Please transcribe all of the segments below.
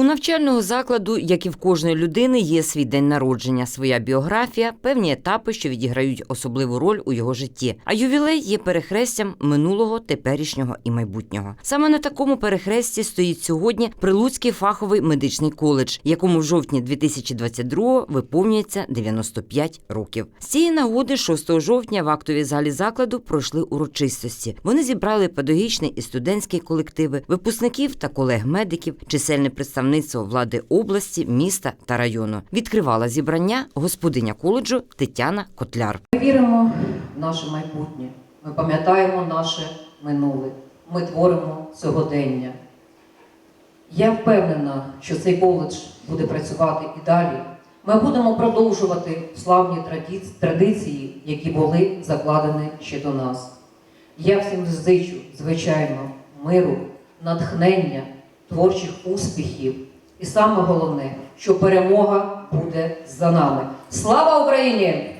У навчального закладу, як і в кожної людини, є свій день народження, своя біографія, певні етапи, що відіграють особливу роль у його житті. А ювілей є перехрестям минулого, теперішнього і майбутнього. Саме на такому перехресті стоїть сьогодні Прилуцький фаховий медичний коледж, якому в жовтні 2022-го виповнюється 95 років. З цієї нагоди, 6 жовтня, в актовій залі закладу пройшли урочистості. Вони зібрали педагогічний і студентський колективи, випускників та колег-медиків, чисельне представництво влади області, міста та району. Відкривала зібрання господиня коледжу Тетяна Котляр. Ми віримо в наше майбутнє. Ми пам'ятаємо наше минуле. Ми творимо сьогодення. Я впевнена, що цей коледж буде працювати і далі. Ми будемо продовжувати славні традиції, які були закладені ще до нас. Я всім зичу, звичайно, миру, натхнення, творчих успіхів. І саме головне, що перемога буде за нами. Слава Україні!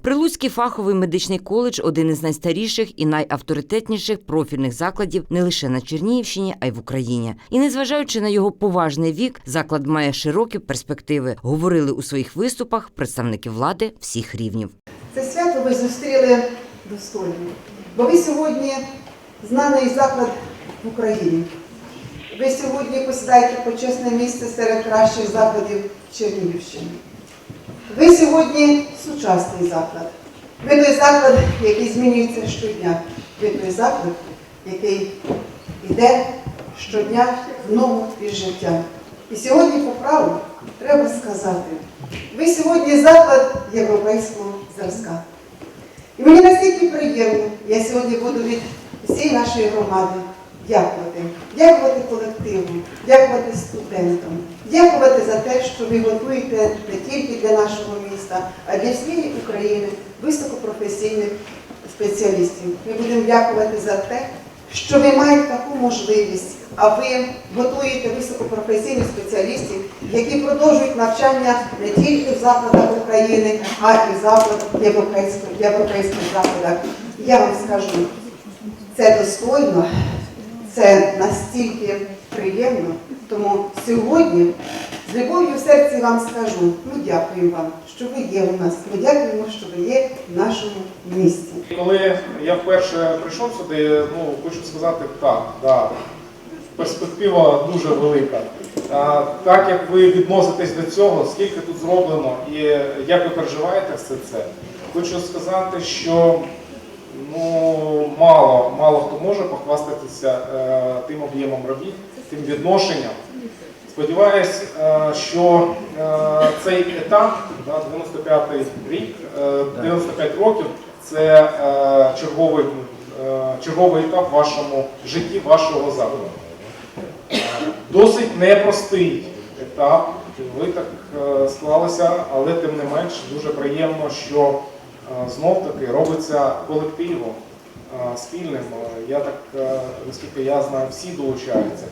Прилуцький фаховий медичний коледж один із найстаріших і найавторитетніших профільних закладів не лише на Чернігівщині, а й в Україні. І незважаючи на його поважний вік, заклад має широкі перспективи. Говорили у своїх виступах представники влади всіх рівнів. Це свято ви зустріли достойно, бо ви сьогодні знаний заклад в Україні. Ви сьогодні посідаєте почесне місце серед кращих закладів Чернігівщини. Ви сьогодні сучасний заклад. Ви той заклад, який змінюється щодня. Ви той заклад, який йде щодня в нову із життя. І сьогодні по праву треба сказати, ви сьогодні заклад європейського зразка. І мені настільки приємно, я сьогодні буду від всієї нашої громади дякувати. Дякувати колективу, дякувати студентам, дякувати за те, що ви готуєте не тільки для нашого міста, а для всієї України високопрофесійних спеціалістів. Ми будемо дякувати за те, що ви маєте таку можливість, а ви готуєте високопрофесійних спеціалістів, які продовжують навчання не тільки в закладах України, а й в закладах європейських, європейських закладах. Я вам скажу, це достойно, це настільки приємно. Тому сьогодні з любов'ю в серці вам скажу, ми дякуємо вам, що ви є у нас. Ми дякуємо, що ви є в нашому місті. Коли я вперше прийшов сюди, ну хочу сказати так, да, перспектива дуже велика. А, так як ви відноситесь до цього, скільки тут зроблено і як ви переживаєте все це, хочу сказати, що ну, мало, мало хто може похвастатися е, тим об'ємом робіт, тим відношенням. Сподіваюсь, е, що е, цей етап, да, 95-й рік, е, 95 років, це е, черговий, е, черговий етап в вашому житті, вашого закладу. Досить непростий етап, ви так е, склалися, але тим не менш дуже приємно, що е, знов таки робиться колективом спільним. Я так, е, наскільки я знаю, всі долучаються.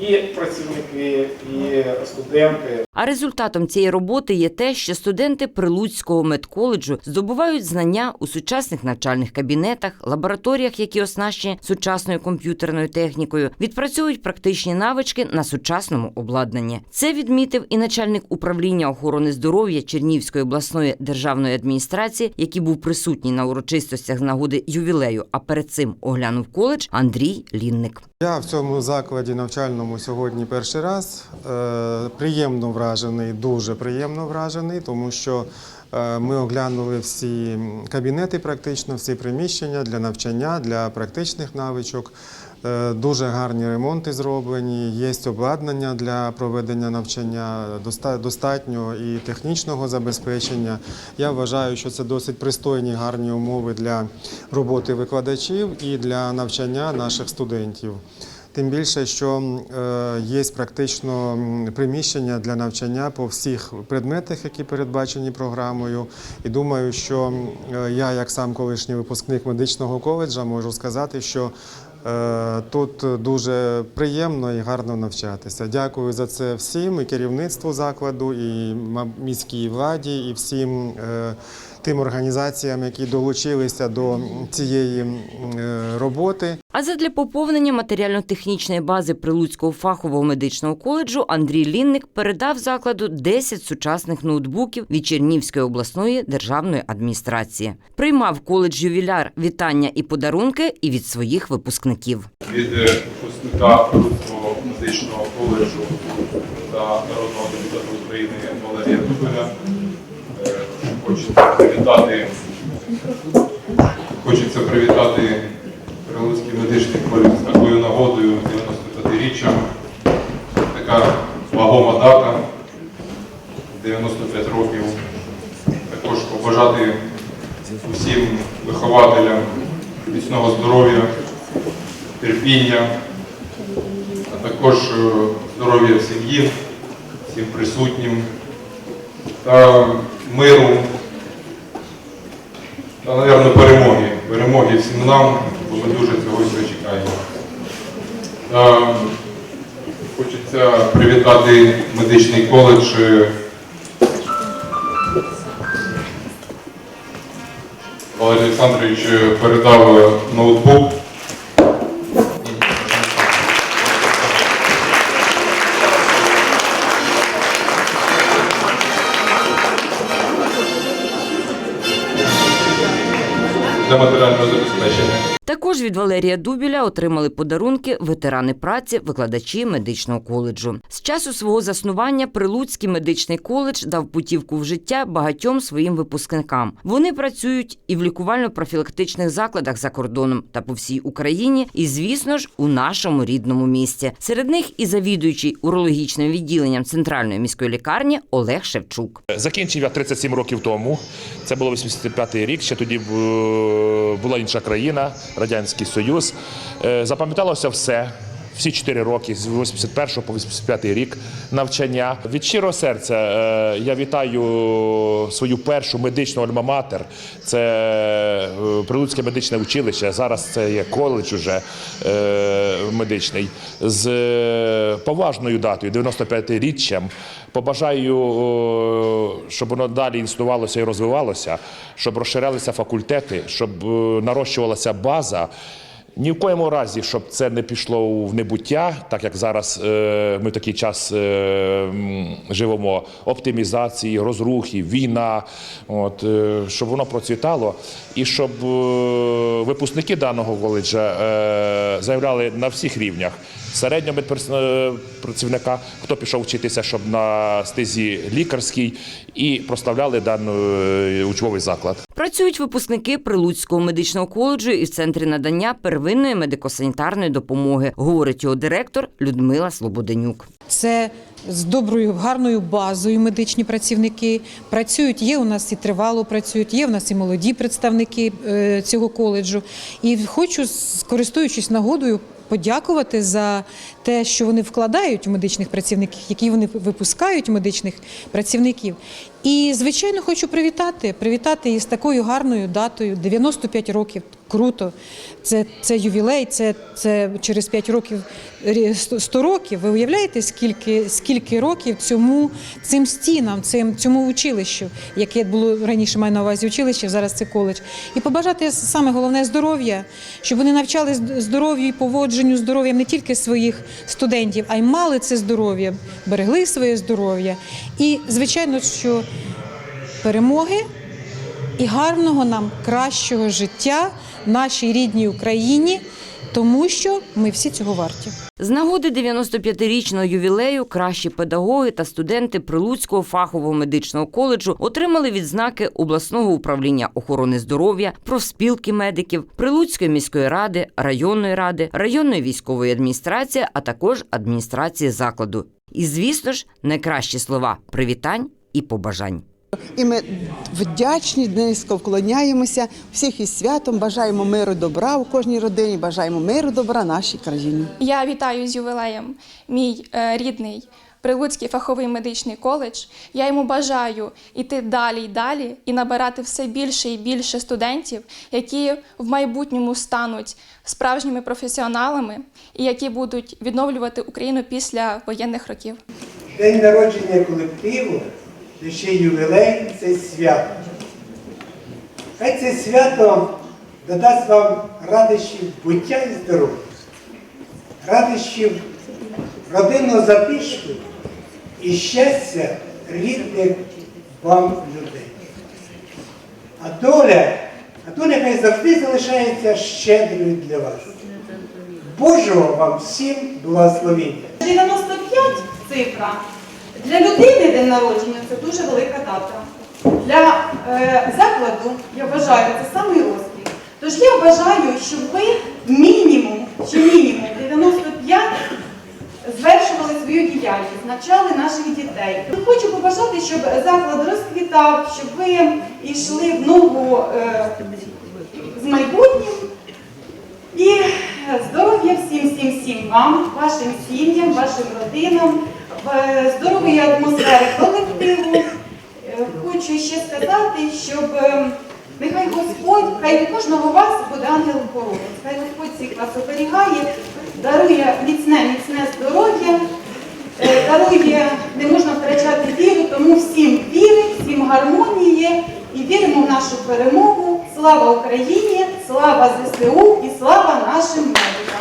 І працівники, і студенти, А результатом цієї роботи є те, що студенти Прилуцького медколеджу здобувають знання у сучасних навчальних кабінетах, лабораторіях, які оснащені сучасною комп'ютерною технікою, відпрацьовують практичні навички на сучасному обладнанні. Це відмітив і начальник управління охорони здоров'я Чернівської обласної державної адміністрації, який був присутній на урочистостях з нагоди ювілею. А перед цим оглянув коледж Андрій Лінник. Я в цьому закладі навчальному сьогодні перший раз. Е, Приємно вражений, дуже приємно вражений, тому що е, ми оглянули всі кабінети, практично всі приміщення для навчання, для практичних навичок. Е, Дуже гарні ремонти зроблені, є обладнання для проведення навчання, доста- достатньо і технічного забезпечення. Я вважаю, що це досить пристойні гарні умови для роботи викладачів і для навчання наших студентів. Тим більше, що е, є практично приміщення для навчання по всіх предметах, які передбачені програмою. І думаю, що е, я, як сам колишній випускник медичного коледжа, можу сказати, що е, тут дуже приємно і гарно навчатися. Дякую за це всім, і керівництву закладу, і міській владі, і всім. Тим організаціям, які долучилися до цієї е, роботи. А задля поповнення матеріально-технічної бази Прилуцького фахового медичного коледжу Андрій Лінник передав закладу 10 сучасних ноутбуків від Чернівської обласної державної адміністрації. Приймав коледж ювіляр вітання і подарунки і від своїх випускників. від е, випускника Прилуцького медичного коледжу та народного депутата України Валерія Дубеля. Хочеться привітати, хочеться привітати Прилуцький медичний коледж з такою нагодою 95-річчям. Така вагома дата 95 років. Також побажати усім вихователям міцного здоров'я, терпіння, а також е, здоров'я в сім'ї, всім присутнім та миру та, мабуть, перемоги. Перемоги всім нам, бо ми дуже цього всього чекаємо. Та хочеться привітати медичний коледж. е, Валерій Олександрович е, передав е, ноутбук. Для матеріального забезпечення. Також від Валерія Дубіля отримали подарунки ветерани праці, викладачі медичного коледжу. З часу свого заснування Прилуцький медичний коледж дав путівку в життя багатьом своїм випускникам. Вони працюють і в лікувально-профілактичних закладах за кордоном та по всій Україні, і звісно ж у нашому рідному місті. Серед них і завідуючий урологічним відділенням центральної міської лікарні Олег Шевчук. Закінчив я 37 років тому. Це було 85-й рік. Ще тоді е, була інша країна, Радянський Союз. Е, Запам'яталося все. Всі 4 роки з 81 по 85 рік навчання. Від щирого серця е, я вітаю свою першу медичну альма-матер. Це е, Прилуцьке медичне училище. Зараз це є коледж уже е, медичний з поважною датою 95-річчям. Побажаю, щоб воно далі існувалося і розвивалося, щоб розширялися факультети, щоб нарощувалася база. Ні в коєму разі, щоб це не пішло в небуття, так як зараз е, ми в такий час е, живемо. Оптимізації, розрухи, війна, от, е, щоб воно процвітало, і щоб е, випускники даного коледжа е, заявляли на всіх рівнях. Середнього е, працівника, хто пішов вчитися, щоб на стезі лікарській, і прославляли даний е, учбовий заклад. Працюють випускники Прилуцького медичного коледжу і в центрі надання первинної медико-санітарної допомоги, говорить його директор Людмила Слободенюк. Це з доброю гарною базою медичні працівники працюють. Є у нас і тривало працюють, є у нас і молоді представники е, цього коледжу. І хочу, користуючись нагодою, подякувати за те, що вони вкладають у медичних працівників, які вони випускають медичних працівників. І звичайно хочу привітати, привітати із такою гарною датою 95 років. Круто, це, це ювілей, це, це через 5 років рі- 100 100 років. Ви уявляєте, скільки, скільки років цьому цим стінам, цим цьому училищу, яке було раніше маю на увазі училище, зараз це коледж. І побажати саме головне здоров'я, щоб вони навчались здоров'ю і поводженню здоров'ям не тільки своїх студентів, а й мали це здоров'я, берегли своє здоров'я. І звичайно, що перемоги і гарного нам кращого життя нашій рідній Україні, тому що ми всі цього варті. З нагоди 95-річного ювілею кращі педагоги та студенти Прилуцького фахового медичного коледжу отримали відзнаки обласного управління охорони здоров'я, профспілки медиків, Прилуцької міської ради, районної ради, районної військової адміністрації, а також адміністрації закладу. І, звісно ж, найкращі слова привітань і побажань. І ми вдячні, низько вклоняємося всіх із святом, бажаємо миру, добра у кожній родині, бажаємо миру, добра нашій країні. Я вітаю з ювілеєм мій е, рідний Прилуцький фаховий медичний коледж. Я йому бажаю йти далі й далі і набирати все більше і більше студентів, які в майбутньому стануть справжніми професіоналами і які будуть відновлювати Україну після воєнних років. День народження колективу, де ще ювілей це свято. Хай це свято додасть вам радощів буття і здоров'я, радощів родинного затишку і щастя рідних вам людей. А доля, а доля хай завжди залишається щедрою для вас. Божого вам всім благословіння! 95 цифра. Для людини день народження це дуже велика дата. Для е, закладу, я вважаю, це самий розквіт. Тож я бажаю, щоб ви мінімум, чи мінімум 95 звершували свою діяльність, навчали наших дітей. Хочу побажати, щоб заклад розквітав, щоб ви йшли в ногу е, з майбутнім. І здоров'я всім, всім, всім вам, вашим сім'ям, вашим родинам, в- здорової атмосфери колективу. Е, Хочу ще сказати, щоб е, нехай Господь, хай у кожного вас буде ангел охоронець, хай Господь всіх вас оберігає, дарує міцне, міцне здоров'я, е, дарує, не можна втрачати віру, тому всім віри, всім гармонії і віримо в нашу перемогу. Слава Україні, слава ЗСУ і слава нашим медикам.